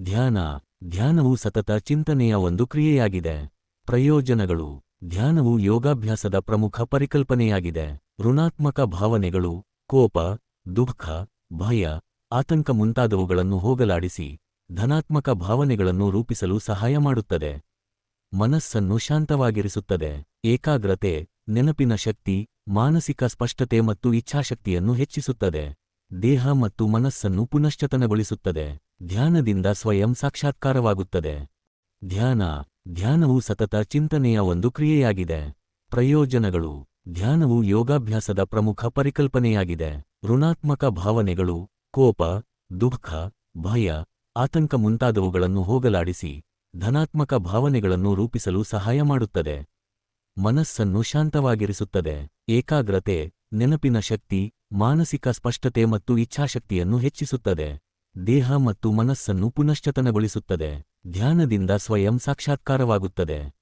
ಧ್ಯಾನ, ಧ್ಯಾನವು ಸತತ ಚಿಂತನೆಯ ಒಂದು ಕ್ರಿಯೆಯಾಗಿದೆ. ಪ್ರಯೋಜನಗಳು, ಧ್ಯಾನವು ಯೋಗಾಭ್ಯಾಸದ ಪ್ರಮುಖ ಪರಿಕಲ್ಪನೆಯಾಗಿದೆ. ಋಣಾತ್ಮಕ ಭಾವನೆಗಳು, ಕೋಪ, ದುಃಖ, ಭಯ, ಆತಂಕ ಮುಂತಾದವುಗಳನ್ನು ಹೋಗಲಾಡಿಸಿ, ಧನಾತ್ಮಕ ಭಾವನೆಗಳನ್ನು ರೂಪಿಸಲು ಸಹಾಯ ಮಾಡುತ್ತದೆ. ಮನಸ್ಸನ್ನು ಶಾಂತವಾಗಿರಿಸುತ್ತದೆ. ಏಕಾಗ್ರತೆ, ನೆನಪಿನ ಶಕ್ತಿ, ಮಾನಸಿಕ ಸ್ಪಷ್ಟತೆ ಮತ್ತು ಇಚ್ಛಾಶಕ್ತಿಯನ್ನು ಹೆಚ್ಚಿಸುತ್ತದೆ. ದೇಹ ಮತ್ತು ಮನಸ್ಸನ್ನು ಪುನಶ್ಚತನಗೊಳಿಸುತ್ತದೆ. ಧ್ಯಾನದಿಂದ ಸ್ವಯಂ ಸಾಕ್ಷಾತ್ಕಾರವಾಗುತ್ತದೆ. ಧ್ಯಾನ, ಧ್ಯಾನವು ಸತತ ಚಿಂತನೆಯ ಒಂದು ಕ್ರಿಯೆಯಾಗಿದೆ. ಪ್ರಯೋಜನಗಳು, ಧ್ಯಾನವು ಯೋಗಾಭ್ಯಾಸದ ಪ್ರಮುಖ ಪರಿಕಲ್ಪನೆಯಾಗಿದೆ. ಋಣಾತ್ಮಕ ಭಾವನೆಗಳು, ಕೋಪ, ದುಃಖ, ಭಯ, ಆತಂಕ ಮುಂತಾದವುಗಳನ್ನು ಹೋಗಲಾಡಿಸಿ, ಧನಾತ್ಮಕ ಭಾವನೆಗಳನ್ನು ರೂಪಿಸಲು ಸಹಾಯ ಮಾಡುತ್ತದೆ. ಮನಸ್ಸನ್ನು ಶಾಂತವಾಗಿರಿಸುತ್ತದೆ. ಏಕಾಗ್ರತೆ, ನೆನಪಿನ ಶಕ್ತಿ, ಮಾನಸಿಕ ಸ್ಪಷ್ಟತೆ ಮತ್ತು ಇಚ್ಛಾಶಕ್ತಿಯನ್ನು ಹೆಚ್ಚಿಸುತ್ತದೆ. ದೇಹ ಮತ್ತು ಮನಸ್ಸನ್ನು ಪುನಶ್ಚತನಗೊಳಿಸುತ್ತದೆ. ಧ್ಯಾನದಿಂದ ಸ್ವಯಂ ಸಾಕ್ಷಾತ್ಕಾರವಾಗುತ್ತದೆ.